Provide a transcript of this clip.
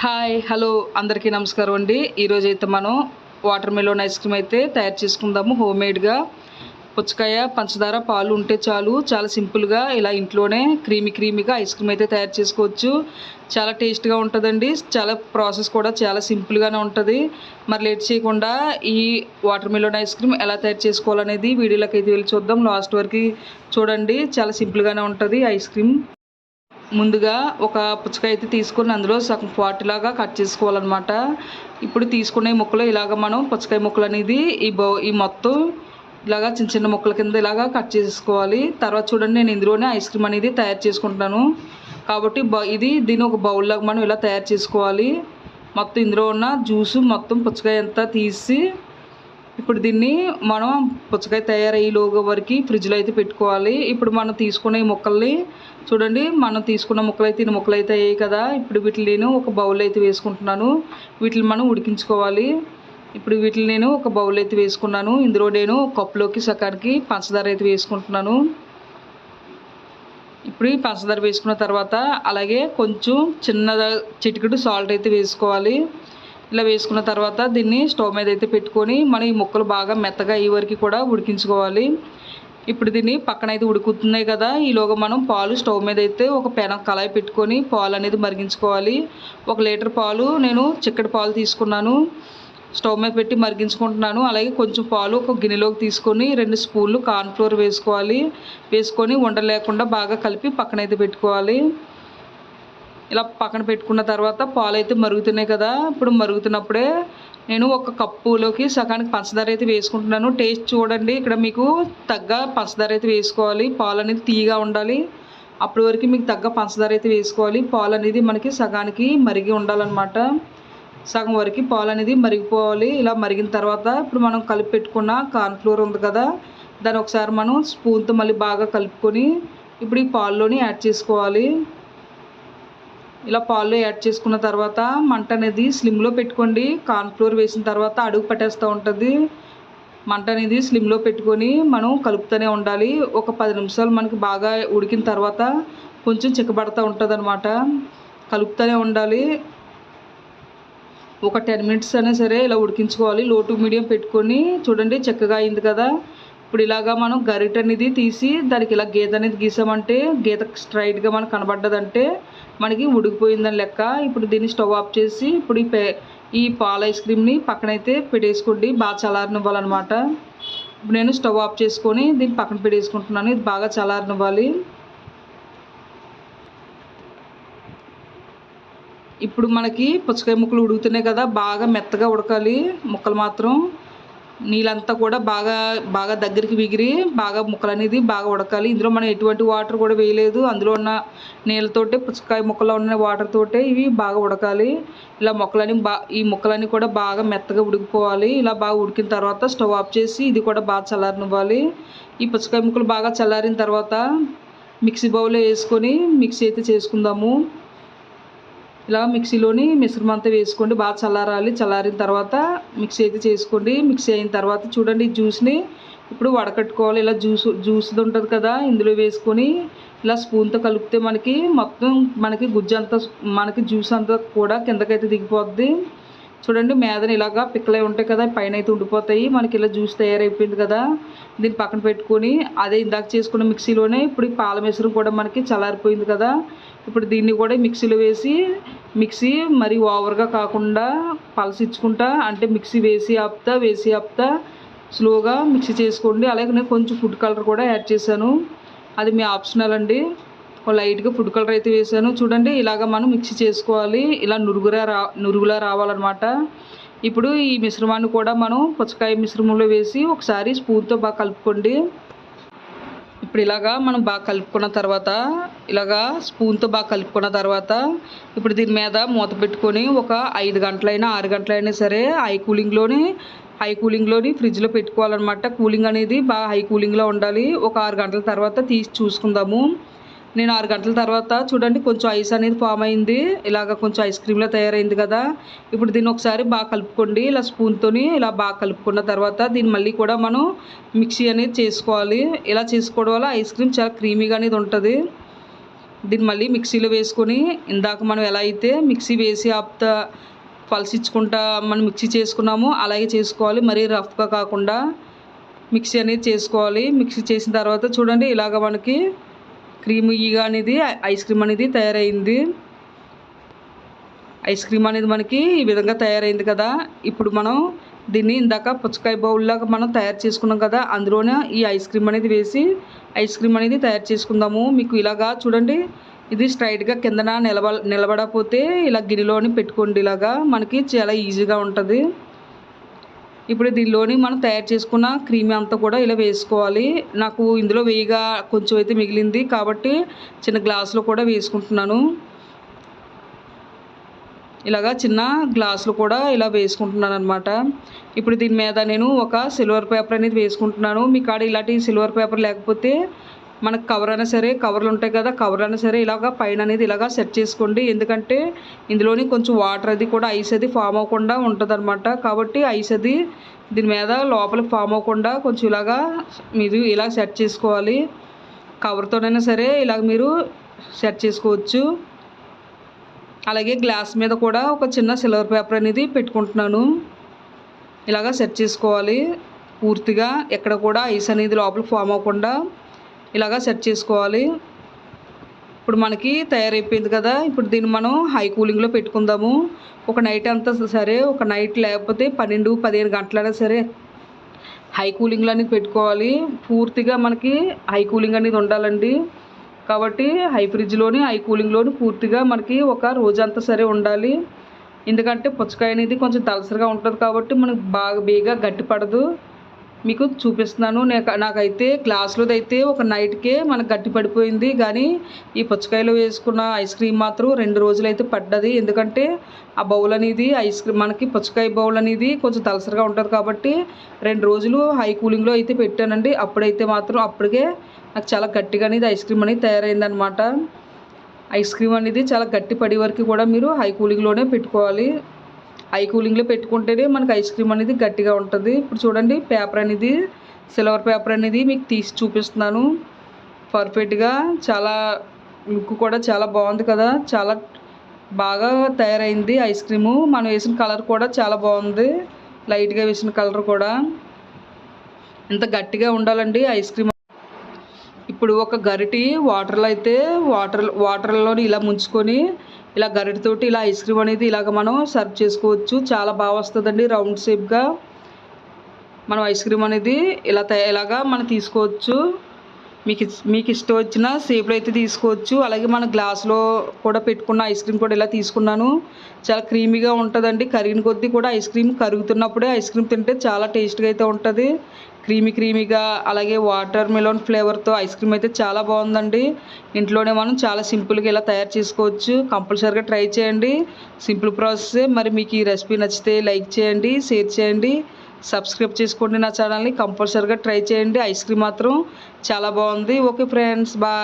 Hi hello అందరికీ నమస్కారం అండి. ఈరోజు అయితే మనం వాటర్ మెలోన్ ఐస్ క్రీమ్ అయితే తయారు చేసుకుందాము హోమ్ మేడ్గా పుచ్చకాయ పంచదార పాలు ఉంటే చాలు. చాలా సింపుల్గా ఇలా ఇంట్లోనే క్రీమీ క్రీమీగా ఐస్ క్రీమ్ అయితే తయారు చేసుకోవచ్చు. చాలా టేస్ట్గా ఉంటుందండి. చాలా ప్రాసెస్ కూడా చాలా సింపుల్గానే ఉంటుంది. మరి లేట్ చేయకుండా ఈ వాటర్ మెలోన్ ఐస్ క్రీమ్ ఎలా తయారు చేసుకోవాలనేది వీడియోలోకి అయితే వెళ్ళి చూద్దాం. లాస్ట్ వరకు చూడండి. చాలా సింపుల్గానే ఉంటుంది ఐస్ క్రీమ్. ముందుగా ఒక పుచ్చకాయ అయితే తీసుకొని అందులో సగం లాగా కట్ చేసుకోవాలన్నమాట. ఇప్పుడు తీసుకునే ముక్కలు ఇలాగ మనం పుచ్చకాయ ముక్కలు అనేది ఈ బౌ ఈ మొత్తం ఇలాగా చిన్న చిన్న ముక్కల కింద ఇలాగా కట్ చేసుకోవాలి. తర్వాత చూడండి నేను ఇందులోనే ఐస్ క్రీమ్ అనేది తయారు చేసుకుంటున్నాను. కాబట్టి బ ఇది దీని ఒక బౌల్లాగా మనం ఇలా తయారు చేసుకోవాలి. మొత్తం ఇందులో ఉన్న జ్యూసు మొత్తం పుచ్చకాయ అంతా తీసి ఇప్పుడు దీన్ని మనం పుచ్చకాయ తయారయ్యేలోగా వరకు ఫ్రిడ్జ్లో అయితే పెట్టుకోవాలి. ఇప్పుడు మనం తీసుకునే ఈ ముక్కల్ని చూడండి మనం తీసుకున్న ముక్కలు అయితే ముక్కలు అయితే అయ్యాయి కదా. ఇప్పుడు వీటిని నేను ఒక బౌల్ అయితే వేసుకుంటున్నాను. వీటిని మనం ఉడికించుకోవాలి. ఇప్పుడు వీటిని నేను ఒక బౌల్ అయితే వేసుకున్నాను. ఇందులో నేను కప్పులోకి సకానికి పంచదార అయితే వేసుకుంటున్నాను. ఇప్పుడు ఈ పంచదార వేసుకున్న తర్వాత అలాగే కొంచెం చిన్న చిటికెడు సాల్ట్ అయితే వేసుకోవాలి. ఇలా వేసుకున్న తర్వాత దీన్ని స్టవ్ మీద అయితే పెట్టుకొని మనం ఈ ముక్కలు బాగా మెత్తగా అయ్యే వరకు కూడా ఉడికించుకోవాలి. ఇప్పుడు దీన్ని పక్కన అయితే ఉడుకుతున్నాయి కదా ఈలోగా మనం పాలు స్టవ్ మీద అయితే ఒక పెన కళాయి పెట్టుకొని పాలు అనేది మరిగించుకోవాలి. ఒక లీటర్ పాలు నేను చిక్కటి పాలు తీసుకున్నాను. స్టవ్ మీద పెట్టి మరిగించుకుంటున్నాను. అలాగే కొంచెం పాలు ఒక గిన్నెలోకి తీసుకొని రెండు స్పూన్లు కార్న్ఫ్లోర్ వేసుకోవాలి. వేసుకొని ఉండలేకుండా బాగా కలిపి పక్కన అయితే పెట్టుకోవాలి. ఇలా పక్కన పెట్టుకున్న తర్వాత పాలు అయితే మరుగుతున్నాయి కదా. ఇప్పుడు మరుగుతున్నప్పుడే నేను ఒక కప్పులోకి సగానికి పంచదార అయితే వేసుకుంటున్నాను. టేస్ట్ చూడండి. ఇక్కడ మీకు తగ్గ పంచదార అయితే వేసుకోవాలి. పాలు అనేది తీగా ఉండాలి. అప్పటి వరకు మీకు తగ్గ పంచదార అయితే వేసుకోవాలి. పాలు అనేది మనకి సగానికి మరిగి ఉండాలన్నమాట. సగం వరకు పాలు అనేది మరిగిపోవాలి. ఇలా మరిగిన తర్వాత ఇప్పుడు మనం కలిపి పెట్టుకున్న కార్న్ఫ్లోర్ ఉంది కదా. దాన్ని ఒకసారి మనం స్పూన్తో మళ్ళీ బాగా కలుపుకొని ఇప్పుడు ఈ పాల్లోని యాడ్ చేసుకోవాలి. ఇలా పాలు యాడ్ చేసుకున్న తర్వాత మంట అనేది స్లిమ్లో పెట్టుకోండి. కార్న్ఫ్లోర్ వేసిన తర్వాత అడుగు పట్టేస్తూ ఉంటుంది. మంట అనేది స్లిమ్లో పెట్టుకొని మనం కలుపుతూనే ఉండాలి. ఒక పది నిమిషాలు మనకి బాగా ఉడికిన తర్వాత కొంచెం చిక్కబడతా ఉంటుంది అనమాట కలుపుతూనే ఉండాలి. ఒక టెన్ మినిట్స్ అయినా సరే ఇలా ఉడికించుకోవాలి. లో టు మీడియం పెట్టుకొని చూడండి చక్కగా అయింది కదా. ఇప్పుడు ఇలాగా మనం గరిట అనేది తీసి దానికి ఇలా గీత అనేది గీసామంటే గీత స్ట్రైట్గా మనకు కనబడ్డదంటే మనకి ఉడికిపోయిందని లెక్క. ఇప్పుడు దీన్ని స్టవ్ ఆఫ్ చేసి ఇప్పుడు ఈ ఈ పాల ఐస్ క్రీమ్ని పక్కనైతే పెట్టేసుకోండి. బాగా చల్లారనివ్వాలన్నమాట. ఇప్పుడు నేను స్టవ్ ఆఫ్ చేసుకొని దీన్ని పక్కన పెట్టేసుకుంటున్నాను. ఇది బాగా చల్లారనివ్వాలి. ఇప్పుడు మనకి పుచ్చకాయ ముక్కలు ఉడుకుతున్నాయి కదా బాగా మెత్తగా ఉడకాలి. ముక్కలు మాత్రం నీళ్ళంతా కూడా బాగా బాగా దగ్గరికి విగిరి బాగా ముక్కలు అనేది బాగా ఉడకాలి. ఇందులో మనం ఎటువంటి వాటర్ కూడా వేయలేదు. అందులో ఉన్న నీళ్ళతోటే పుచ్చకాయ ముక్కలో ఉన్న వాటర్ తోటే ఇవి బాగా ఉడకాలి. ఇలా మొక్కలని బా ఈ ముక్కలన్నీ కూడా బాగా మెత్తగా ఉడికిపోవాలి. ఇలా బాగా ఉడికిన తర్వాత స్టవ్ ఆఫ్ చేసి ఇది కూడా బాగా చల్లారనివ్వాలి. ఈ పుచ్చకాయ ముక్కలు బాగా చల్లారిన తర్వాత మిక్సీ బౌల్లో వేసుకొని మిక్సీ అయితే చేసుకుందాము. ఇలా మిక్సీలోని మిశ్రమం అంతా వేసుకోండి. బాగా చల్లారాలి. చల్లారిన తర్వాత మిక్సీ అయితే చేసుకోండి. మిక్సీ అయిన తర్వాత చూడండి జ్యూస్ని. ఇప్పుడు వడకట్టుకోవాలి. ఇలా జ్యూస్ జ్యూస్ ఉంటుంది కదా ఇందులో వేసుకొని ఇలా స్పూన్తో కలిపితే మనకి మొత్తం మనకి గుజ్జు అంతా మనకి జ్యూస్ అంతా కూడా కిందకైతే దిగిపోద్ది. చూడండి మేదని ఇలాగా పిక్కలే ఉంటాయి కదా పైన అయితే ఉండిపోతాయి. మనకి ఇలా జ్యూస్ తయారైపోయింది కదా దీన్ని పక్కన పెట్టుకొని అదే ఇందాక చేసుకున్న మిక్సీలోనే ఇప్పుడు పాల మిశ్రం కూడా మనకి చల్లారిపోయింది కదా. ఇప్పుడు దీన్ని కూడా మిక్సీలో వేసి మిక్సీ మరి ఓవర్గా కాకుండా పలసిచ్చుకుంటా అంటే మిక్సీ వేసి ఆపుతా వేసి ఆపుతా స్లోగా మిక్సీ చేసుకోండి. అలాగే నేను కొంచెం ఫుడ్ కలర్ కూడా యాడ్ చేశాను. అది మీ ఆప్షనల్ అండి. లైట్గా ఫుడ్ కలర్ అయితే వేసాను చూడండి ఇలాగ మనం మిక్సీ చేసుకోవాలి. ఇలా నురుగురా రా నురుగులా రావాలన్నమాట. ఇప్పుడు ఈ మిశ్రమాన్ని కూడా మనం పుచ్చకాయ మిశ్రమంలో వేసి ఒకసారి స్పూన్తో బాగా కలుపుకోండి. ఇప్పుడు ఇలాగా మనం బాగా కలుపుకున్న తర్వాత ఇలాగా స్పూన్తో బాగా కలుపుకున్న తర్వాత ఇప్పుడు దీని మీద మూత పెట్టుకొని ఒక ఐదు గంటలైనా ఆరు గంటలైనా సరే హై కూలింగ్లోని హై కూలింగ్లోని ఫ్రిడ్జ్లో పెట్టుకోవాలన్నమాట. కూలింగ్ అనేది బాగా హై కూలింగ్లో ఉండాలి. ఒక ఆరు గంటల తర్వాత తీసి చూసుకుందాము. నేను ఆరు గంటల తర్వాత చూడండి కొంచెం ఐస్ అనేది ఫామ్ అయింది. ఇలాగ కొంచెం ఐస్ క్రీమ్లో తయారైంది కదా. ఇప్పుడు దీన్ని ఒకసారి బాగా కలుపుకోండి. ఇలా స్పూన్తోని ఇలా బాగా కలుపుకున్న తర్వాత దీన్ని మళ్ళీ కూడా మనం మిక్సీ అనేది చేసుకోవాలి. ఇలా చేసుకోవడం వల్ల ఐస్ క్రీమ్ చాలా క్రీమీగా అనేది ఉంటుంది. దీన్ని మళ్ళీ మిక్సీలో వేసుకొని ఇందాక మనం ఎలా అయితే మిక్సీ వేసి ఆపుతా పలసించుకుంటా మనం మిక్సీ చేసుకున్నామో అలాగే చేసుకోవాలి. మరీ రఫ్గా కాకుండా మిక్సీ అనేది చేసుకోవాలి. మిక్సీ చేసిన తర్వాత చూడండి ఇలాగ మనకి క్రీమ్ అనేది ఐస్ క్రీమ్ అనేది తయారైంది. ఐస్ క్రీమ్ అనేది మనకి ఈ విధంగా తయారైంది కదా. ఇప్పుడు మనం దీన్ని ఇందాక పుచ్చకాయ బౌల్లాగా మనం తయారు చేసుకున్నాం కదా అందులోనే ఈ ఐస్ క్రీమ్ అనేది వేసి ఐస్ క్రీమ్ అనేది తయారు చేసుకుందాము. మీకు ఇలాగా చూడండి ఇది స్ట్రైట్గా కిందన నిలబ నిలబడకపోతే ఇలా గిన్నెలోని పెట్టుకోండి ఇలాగా. మనకి చాలా ఈజీగా ఉంటుంది. ఇప్పుడు దీనిలోని మనం తయారు చేసుకున్న క్రీమ్ అంతా కూడా ఇలా వేసుకోవాలి. నాకు ఇందులో వేయగా కొంచెం అయితే మిగిలింది కాబట్టి చిన్న గ్లాసులో కూడా వేసుకుంటున్నాను. ఇలాగా చిన్న గ్లాసులు కూడా ఇలా వేసుకుంటున్నాను అనమాట ఇప్పుడు దీని మీద నేను ఒక సిల్వర్ పేపర్ అనేది వేసుకుంటున్నాను. మీ కాడ ఇలాంటి సిల్వర్ పేపర్ లేకపోతే మనకు కవర్ అయినా సరే కవర్లు ఉంటాయి కదా కవర్ అయినా సరే ఇలాగ పైన అనేది ఇలాగ సెట్ చేసుకోండి. ఎందుకంటే ఇందులోని కొంచెం వాటర్ అది కూడా ఐస్ అది ఫామ్ అవ్వకుండా ఉంటుంది కాబట్టి ఐస్ అది దీని మీద లోపల ఫామ్ అవ్వకుండా కొంచెం ఇలాగా మీరు ఇలా సెట్ చేసుకోవాలి. కవర్తోనైనా సరే ఇలాగ మీరు సెట్ చేసుకోవచ్చు. అలాగే గ్లాస్ మీద కూడా ఒక చిన్న సిల్వర్ పేపర్ అనేది పెట్టుకుంటున్నాను. ఇలాగా సెట్ చేసుకోవాలి. పూర్తిగా ఎక్కడ కూడా ఐస్ అనేది లోపల ఫామ్ అవ్వకుండా ఇలాగా సెట్ చేసుకోవాలి. ఇప్పుడు మనకి తయారైపోయింది కదా. ఇప్పుడు దీన్ని మనం హై కూలింగ్లో పెట్టుకుందాము. ఒక నైట్ అంతా సరే ఒక నైట్ లేకపోతే పన్నెండు పదిహేను గంటలైనా సరే హై కూలింగ్లో అనేది పెట్టుకోవాలి. పూర్తిగా మనకి హై కూలింగ్ అనేది ఉండాలండి. కాబట్టి హై ఫ్రిడ్జ్లోని హై కూలింగ్లోని పూర్తిగా మనకి ఒక రోజంతా సరే ఉండాలి. ఎందుకంటే పుచ్చకాయ అనేది కొంచెం దలసరిగా ఉంటుంది కాబట్టి మనకు బాగా బేగా గట్టి పడదు మీకు చూపిస్తున్నాను. నాకైతే గ్లాసులోది అయితే ఒక నైట్కే మనకు గట్టి పడిపోయింది. కానీ ఈ పుచ్చకాయలో వేసుకున్న ఐస్ క్రీమ్ మాత్రం రెండు రోజులు అయితే పడ్డది. ఎందుకంటే ఆ బౌల్ అనేది ఐస్ క్రీమ్ మనకి పుచ్చకాయ బౌల్ అనేది కొంచెం తలసరిగా ఉంటుంది కాబట్టి రెండు రోజులు హై కూలింగ్లో అయితే పెట్టానండి. అప్పుడైతే మాత్రం అప్పటికే నాకు చాలా గట్టిగా అనేది ఐస్ క్రీమ్ అనేది తయారైందనమాట ఐస్ క్రీమ్ అనేది చాలా గట్టి పడే వరకు కూడా మీరు హై కూలింగ్లోనే పెట్టుకోవాలి. ఐ కూలింగ్లో పెట్టుకుంటేనే మనకి ఐస్ క్రీమ్ అనేది గట్టిగా ఉంటుంది. ఇప్పుడు చూడండి పేపర్ అనేది సిల్వర్ పేపర్ అనేది మీకు తీసి చూపిస్తున్నాను. పర్ఫెక్ట్గా చాలా లుక్ కూడా చాలా బాగుంది కదా. చాలా బాగా తయారైంది ఐస్ క్రీము. మనం వేసిన కలర్ కూడా చాలా బాగుంది. లైట్గా వేసిన కలర్ కూడా. ఇంత గట్టిగా ఉండాలండి ఐస్ క్రీమ్. ఇప్పుడు ఒక గరిటి వాటర్లో అయితే వాటర్ వాటర్లో ఇలా ముంచుకొని ఇలా గరిటతోటి ఇలా ఐస్ క్రీమ్ అనేది ఇలాగ మనం సర్వ్ చేసుకోవచ్చు. చాలా బాగా వస్తుందండి. రౌండ్ షేప్గా మనం ఐస్ క్రీమ్ అనేది ఇలా ఇలాగా మనం తీసుకోవచ్చు. మీకు మీకు ఇష్టం వచ్చిన షేప్లో అయితే తీసుకోవచ్చు. అలాగే మన గ్లాస్లో కూడా పెట్టుకున్న ఐస్ క్రీమ్ కూడా ఇలా తీసుకున్నాను. చాలా క్రీమీగా ఉంటుందండి. కరిగిన కొద్దీ కూడా ఐస్ క్రీమ్ కరుగుతున్నప్పుడే ఐస్ క్రీమ్ తింటే చాలా టేస్ట్గా అయితే ఉంటుంది. క్రీమీ క్రీమీగా అలాగే వాటర్ మెలోన్ ఫ్లేవర్తో ఐస్ క్రీమ్ అయితే చాలా బాగుందండి. ఇంట్లోనే మనం చాలా సింపుల్గా ఇలా తయారు చేసుకోవచ్చు. కంపల్సరీగా ట్రై చేయండి. సింపుల్ ప్రాసెస్ మరి మీకు ఈ రెసిపీ నచ్చితే లైక్ చేయండి షేర్ చేయండి. సబ్స్క్రైబ్ చేసుకోండి నా ఛానల్ని. కంపల్సరీగా ట్రై చేయండి. ఐస్ క్రీమ్ మాత్రం చాలా బాగుంది. Okay friends bye.